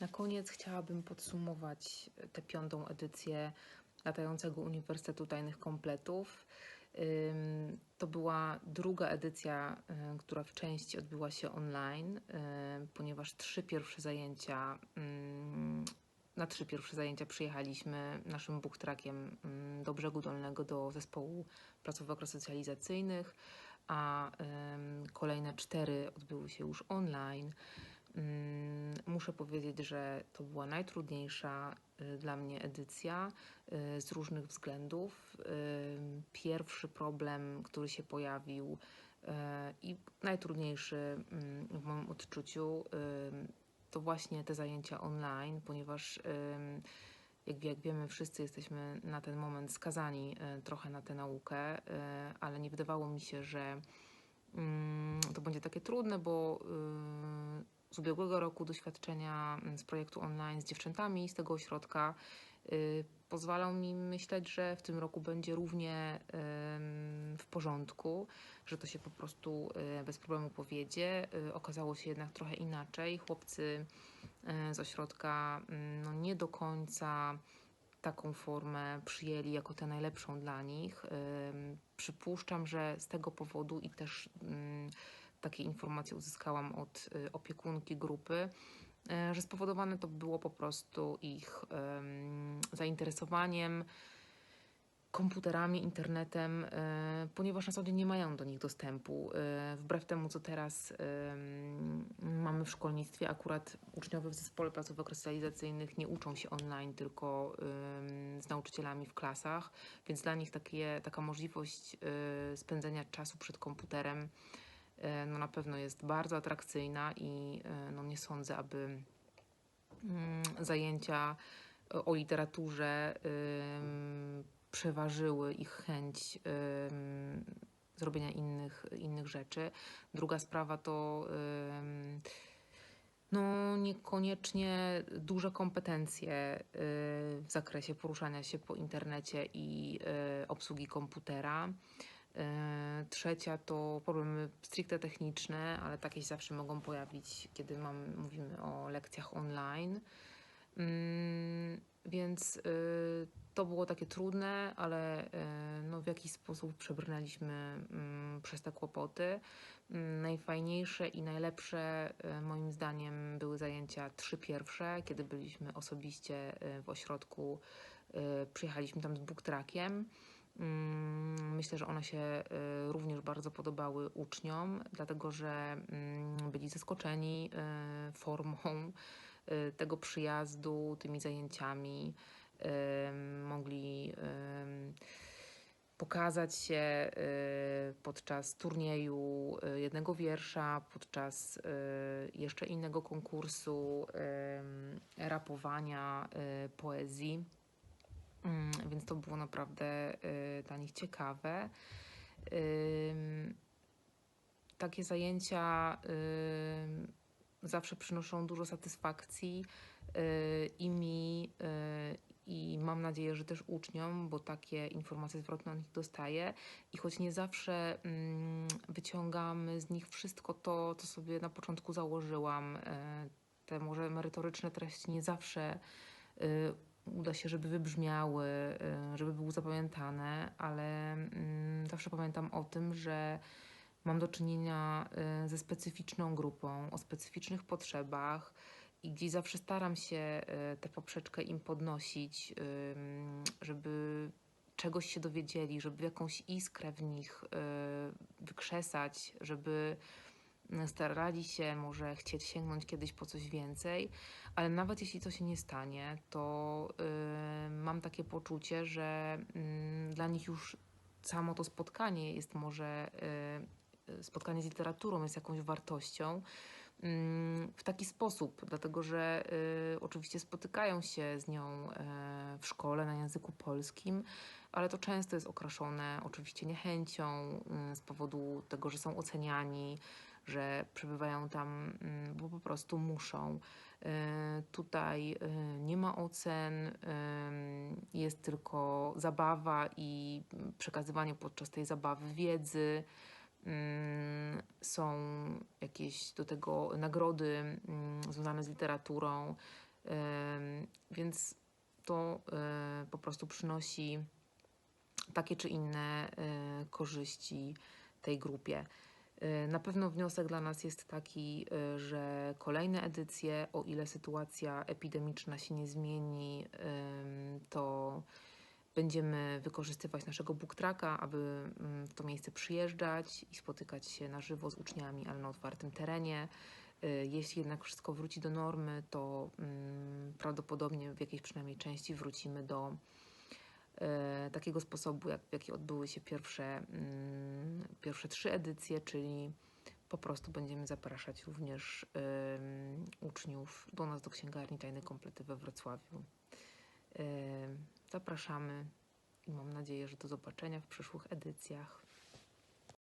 Na koniec chciałabym podsumować tę piątą edycję latającego Uniwersytetu Tajnych Kompletów. To była druga edycja, y, która w części odbyła się online, y, ponieważ trzy pierwsze zajęcia, na trzy pierwsze zajęcia przyjechaliśmy naszym booktrackiem ym, do Brzegu Dolnego do zespołu placówek resocjalizacyjnych, a kolejne cztery odbyły się już online. Mm, Muszę powiedzieć, że to była najtrudniejsza y, dla mnie edycja y, z różnych względów. Pierwszy problem, który się pojawił y, i najtrudniejszy ym, w moim odczuciu, to właśnie te zajęcia online, ponieważ jak, jak wiemy, wszyscy jesteśmy na ten moment skazani trochę na tę naukę, ale nie wydawało mi się, że mm, to będzie takie trudne, bo z ubiegłego roku doświadczenia mm, z projektu online z dziewczętami z tego ośrodka y, pozwalał mi myśleć, że w tym roku będzie równie w porządku, że to się po prostu y, bez problemu powiedzie. Y, Okazało się jednak trochę inaczej. Chłopcy z ośrodka mm, no, nie do końca taką formę przyjęli jako tę najlepszą dla nich. Przypuszczam, że z tego powodu i też ym, takie informacje uzyskałam od y, opiekunki grupy, y, że spowodowane to było po prostu ich zainteresowaniem komputerami, internetem, y, ponieważ na co dzień nie mają do nich dostępu. Y, Wbrew temu, co teraz mamy w szkolnictwie, akurat uczniowie w zespole placówek resocjalizacyjnych nie uczą się online, tylko z nauczycielami w klasach, więc dla nich takie, taka możliwość spędzenia czasu przed komputerem e, no na pewno jest bardzo atrakcyjna i e, no nie sądzę, aby mm, zajęcia o- literaturze przeważyły ich chęć zrobienia innych, innych rzeczy. Druga sprawa to no niekoniecznie duże kompetencje y, w zakresie poruszania się po internecie i obsługi komputera. E, Trzecia to problemy stricte techniczne, ale takie się zawsze mogą pojawić, kiedy mam, mówimy o lekcjach online. Mm, Więc y, to było takie trudne, ale y, no, w jakiś sposób przebrnęliśmy mm, przez te kłopoty. Mm, Najfajniejsze i najlepsze y, moim zdaniem były zajęcia trzy pierwsze, kiedy byliśmy osobiście w ośrodku. Przyjechaliśmy tam z booktrackiem. Mm, Myślę, że one się y, również bardzo podobały uczniom, dlatego że mm, byli zaskoczeni y, formą y, tego przyjazdu, tymi zajęciami. Mogli pokazać się podczas turnieju jednego wiersza, podczas jeszcze innego konkursu rapowania poezji. To było naprawdę y, dla nich ciekawe. Takie zajęcia zawsze przynoszą dużo satysfakcji y, i mi, y, i mam nadzieję, że też uczniom, bo takie informacje zwrotne od nich dostaję. I choć nie zawsze wyciągamy z nich wszystko to, co sobie na początku założyłam, te może merytoryczne treści nie zawsze uda się, żeby wybrzmiały, y, żeby były zapamiętane, ale mm, zawsze pamiętam o tym, że mam do czynienia y, ze specyficzną grupą, o specyficznych potrzebach i gdzieś zawsze staram się y, tę poprzeczkę im podnosić, żeby czegoś się dowiedzieli, żeby jakąś iskrę w nich wykrzesać, żeby starali się może chcieć sięgnąć kiedyś po coś więcej, ale nawet jeśli to się nie stanie, to y, mam takie poczucie, że y, dla nich już samo to spotkanie jest może y, y, spotkanie z literaturą jest jakąś wartością mm, w taki sposób, dlatego że y, oczywiście spotykają się z nią y, w szkole na języku polskim, ale to często jest okraszone oczywiście niechęcią y, z powodu tego, że są oceniani, że przebywają tam, mm, bo po prostu muszą. Y, Tutaj y, nie ma ocen, ym, jest tylko zabawa i przekazywanie podczas tej zabawy wiedzy. Ym, Są jakieś do tego nagrody ym, związane z literaturą. Więc to po prostu przynosi takie czy inne korzyści tej grupie. E, Na pewno wniosek dla nas jest taki, e, że kolejne edycje, o ile sytuacja epidemiczna się nie zmieni, to będziemy wykorzystywać naszego booktracka, aby mm, w to miejsce przyjeżdżać i spotykać się na żywo z uczniami, ale na otwartym terenie. E, Jeśli jednak wszystko wróci do normy, to mm, prawdopodobnie w jakiejś przynajmniej części wrócimy do takiego sposobu, jak, w jaki odbyły się pierwsze, mm, pierwsze trzy edycje, czyli po prostu będziemy zapraszać również uczniów do nas do księgarni Tajne Komplety we Wrocławiu. Em, Zapraszamy i mam nadzieję, że do zobaczenia w przyszłych edycjach.